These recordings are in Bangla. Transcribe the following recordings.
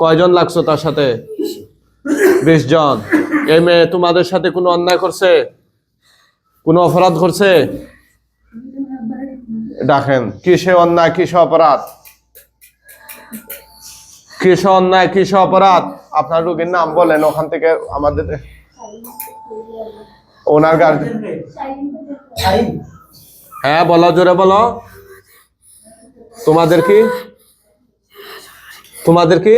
কয়জন লাগছো তার সাথে? বিশ জন এই মেয়ে তোমাদের সাথে কোনো অন্যায় করছে? কোনো অপরাধ করছে? ডাকেন কিসে অন্যায়, কিসে অপরাধ? কিসে অন্যায়, কিসে অপরাধ? আপনার রোগীর নাম বলেন, ওখান থেকে আমাদের ওনার গার্জেন হ্যাঁ বলো, জোরে বলো। তোমাদের কি? তোমাদের কি?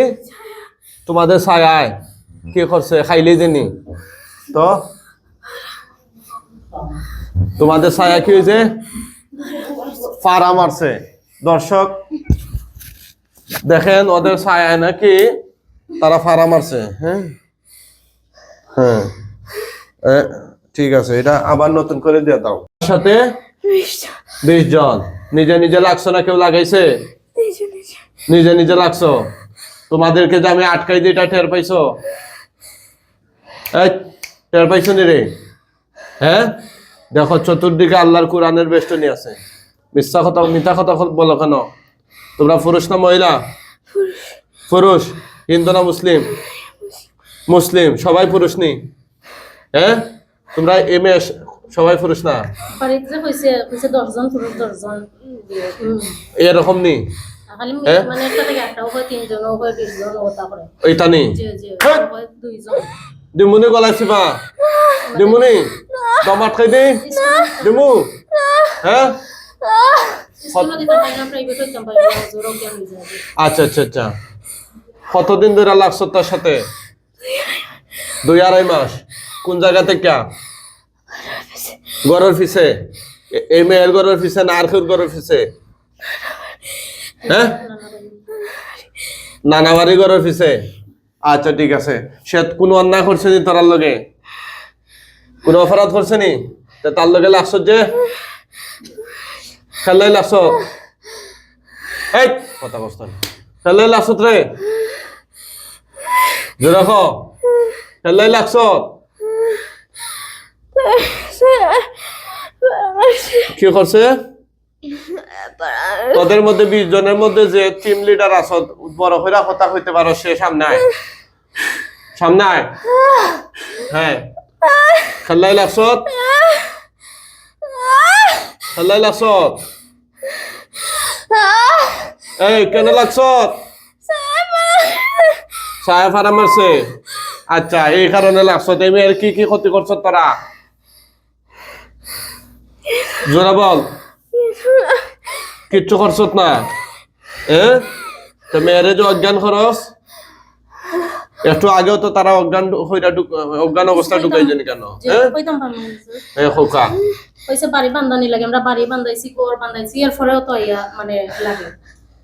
তোমাদের ছায়ায় কি করছে? খাইলে দিনি তো? তোমাদের ছায়া কি হয়েছে ফাড়া মারছে। দর্শক দেখেন ওদের ছায়ায় নাকি? তারা ফাড়া মারছে হ্যাঁ? হ্যাঁ। ঠিক আছে এটা আবার নতুন করে দিয়ে দাও। সাথে বিশ জন। নিজে নিজে লাগছো না? কেউ লাগাইছে? নিজে নিজে লাগছো? তোমাদেরকে যে আমি আটকাই দিই এটা টের পাইছো? টের পাইছো নি রে? হ্যাঁ? দেখো চতুর্দিকে আল্লাহর কোরআনের বেষ্টনী আছে। মিথ্যা কথা মিথ্যা কথা বলো কেন? তোমরা পুরুষ না মহিলা? পুরুষ। হিন্দু না মুসলিম? মুসলিম। সবাই পুরুষ নি? হ্যাঁ? তোমরা এম এস সবাই পুরুষ না। এরকম নি? হ্যাঁ? মানে ওইটা ডিমুনি গলাইছি বা ডিমুনি দম আটকাই দি। ডিমু। হ্যাঁ আচ্ছা আচ্ছা আচ্ছা। কতদিন ধরে লাগছো তার সাথে? দুই আড়াই মাস। কোন জায়গা থেকে গরুর ফিসে এ- এই মেয়ের গরুর ফিসে না আর গরুর ফিসে হ্যাঁ? নানা বাড়ি গরুর ফিসে আচ্ছা ঠিক আছে। সে কোনো অন্যায় করছে নি তোরার লগে? কোনো অপরাধ করছে নি? তার লগে লাগছো যে? খেলাই লাগছো? এই কথা কষ্ট খেলাই লাগছো রে জোরে কো। খেলাই লাগছো? কি করছে? তোদের মধ্যে বিশ জনের মধ্যে যে টিম লিডার আছো, বড় হইরা কথা হইতে পারো, সে সামনে সামনে হ্যাঁ। খেলাই লাগছো? খেলাই লাগছো? এই, কেন লাগছো? সাহেব ফারা মারছে আচ্ছা এই কারণে লাগছো। তুমি আর কি কি ক্ষতি করছ তোরা? জোরা বল। কিচ্ছু করছত না? তো মেয়েরে যে অজ্ঞান খরচ একটু আগেও তো তারা অজ্ঞান হইরা অজ্ঞান অবস্থা ঢুকাই জানি কেন হ্যাঁ খোকা। হয়েছে বাড়ি বান্ধানি লাগে আমরা বাড়ি বান্ধাইছি ঘর বান্ধাইছি এর পরেও তো ইয়া মানে লাগে।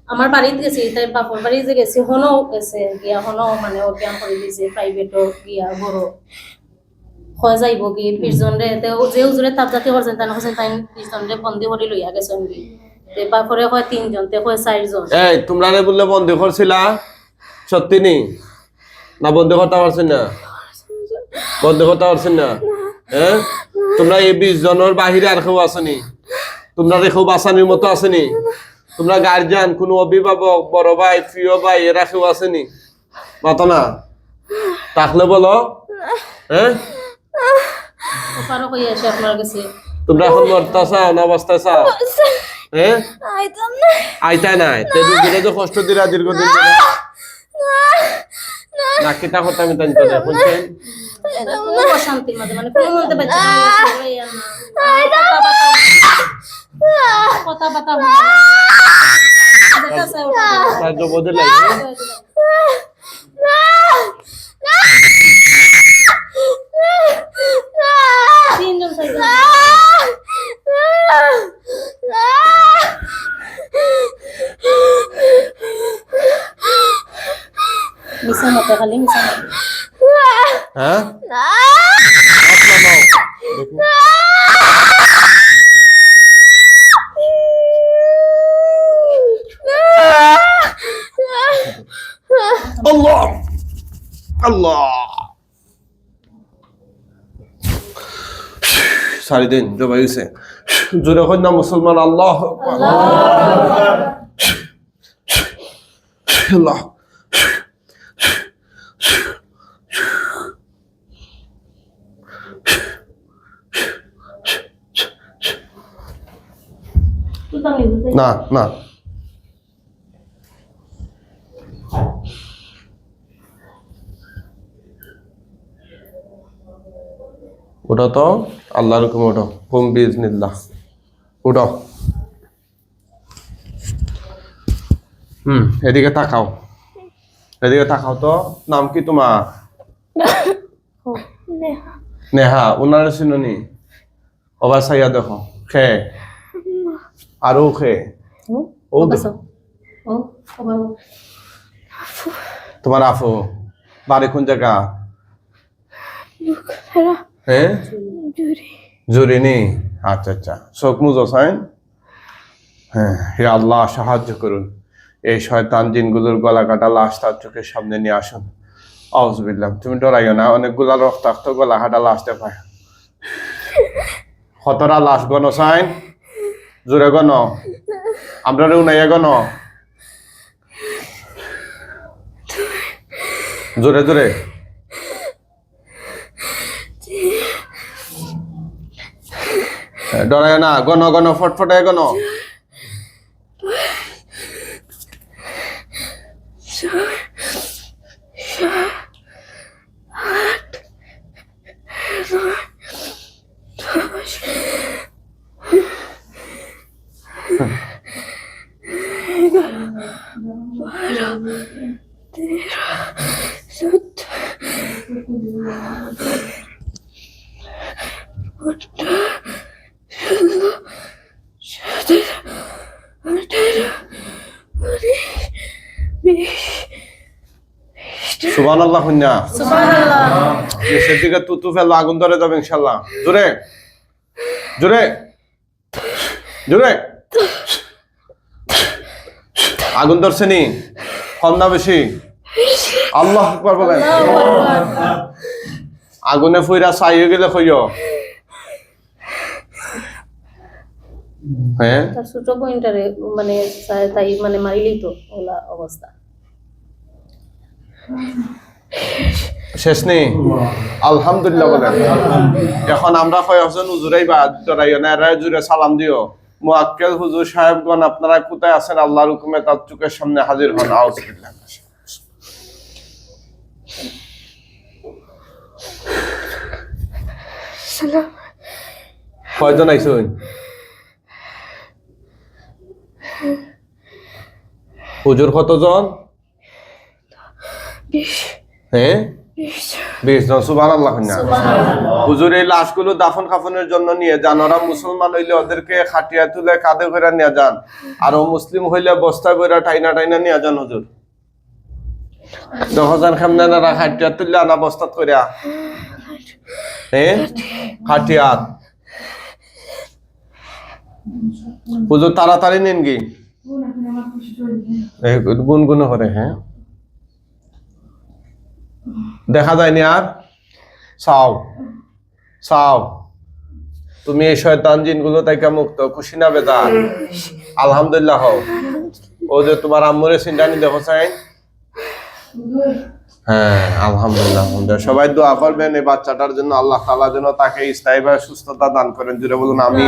আমার বাড়িতে গেছি তাই বাপর বাড়ি যে গেছি হনও গেছে গিয়া হনও মানে অজ্ঞান করে দিয়েছে প্রাইভেটও গিয়া বড়। হয় যাইব কি বিশজন রে তে ও যে উজুরে তাপ জাতি করছেন তাই কৈছেন তাই বিশজন রে বন্দি করে লইয়া গেছেন তিনজন তে চারজন? এই তোমরা রে বললে বন্ধ করছিলা? সত্যি নি না বন্ধ করতে পারছেন না? বন্ধ করতে পারছেন না? হ্যাঁ তোমরা এই বিশ জনের বাহিরে আর কেউ আসেনি। তোমরা রেখেও বাঁচানির মতো আসেনি। তোমরা গার্জিয়ান কোনো অভিভাবক বড় ভাই প্রিয় ভাই এরা কেউ আসেনি। মাতো না? থাকলে বলো। হ্যাঁ তোমরা এখন মরতে চাও না অবস্থায় চাও। হ্যাঁ আইতাম না। আইতাই নাই। তে রুগীরা যে কষ্ট দিলা দীর্ঘদিন ধরে। না কিতা কথা আমি তাই তো বুঝছেন অশান্তির মাঝে মানে কোনো মধ্যে বাচ্চা কথা বাতা কথা বাতা যেটা ওটা সাহায্য বোধে লাগে তিনজন চারজন মিশা মতো খালি মিশা হ্যাঁ। আল্লাহ আল্লাহ সারি দিন জবাই গেছে জোরে হয় না মুসলমান আল্লাহ আল্লাহ নি না ওটা তো আল্লাহর হুকুম ওঠো হুম বিজনিল্লাহ উঠো। হুম এদিকে তাকাও। এদিকে তাকাও তো। নাম কি তোমার? নেহা। উনার চিননি অবা চাইয়া দেখো। খে। ও ও বাবু তোমার আফু বাড়ি কোন জায়গা? হ্যাঁ জুরিনি? আচ্ছা আচ্ছা। চোখ মুজো সাইন? হ্যাঁ হে আল্লাহ সাহায্য করুন। এই শয়তান জিনগুলোর গলা কাটা লাশ তার চোখের সামনে নিয়ে আসুন। আউজবিল্লাম তুমি ডরাইও না অনেকগুলা রক্তাক্ত গলা কাটা লাশ দেখায়। কতটা লাশ গণ সাইন? জোরে গণ। আমরা উনাইয়া গণ। জোরে জোরে। ডরায় না গণ গণ ফটফটায় গণ। সুবান আল্লাহ হুন্না সুবহানাল্লাহ। দেশের দিকে তুতু ফেলল আগুন ধরে যাবে ইনশাল্লাহ জোরে। জোরে। জোরে। আগুন ধরছে নি? কম না বেশি? আল্লাহ আকবার বলেন। আগুনে ফুইরা চাই হয়ে গেলে কইও হ্যাঁ? তার ছোট পয়েন্টারে মানে তাই- মানে মারিলেই তো ওলা অবস্থা। শেষ নেই? আলহামদুলিল্লাহ বলেন। এখন আমরা কয়েকজন হুজুরাই বা সালাম দিও। মুআক্কেল হুজুর সাহেবগণ আপনারা কোথায় আছেন? আল্লাহর হুকুমে তার চোখের সামনে হাজির হন। আউজুবিল্লাহ কয়জন আইসুন হুজুর কতজন? হ্যাঁ? বিশ সুবাহ আল্লাহ হুজুর এই লাশগুলো দাফন কাফনের জন্য নিয়ে যান। ওরা মুসলমান হইলে ওদেরকে খাটিয়া তুলে কাঁধে করে নিয়ে যান। আর ও মুসলিম হইলে বস্তা করে টাইনা টাইনা নিয়ে যান হুজুর। খাটিয়া তুললে আনা বস্তাত করিয়া হ্যাঁ খাটিয়াত হুজুর তাড়াতাড়ি নিন কি গুনগুন করে হ্যাঁ? দেখা যায়নি আর? চাও। চাও। তুমি এই শয়তান জিনগুলো থেকে মুক্ত, খুশি না বেদার আলহামদুলিল্লাহ হও। ও যে তোমার আম্মুরে সিন্ডানি দেখো চাই হ্যাঁ আলহামদুলিল্লাহ আলহামদুলিল্লাহ। সবাই দোয়া করবেন এই বাচ্চাটার জন্য, আল্লাহ তাআলা যেন তাকে স্থায়ীভাবে সুস্থতা দান করেন। জুড়ে বলুন আমি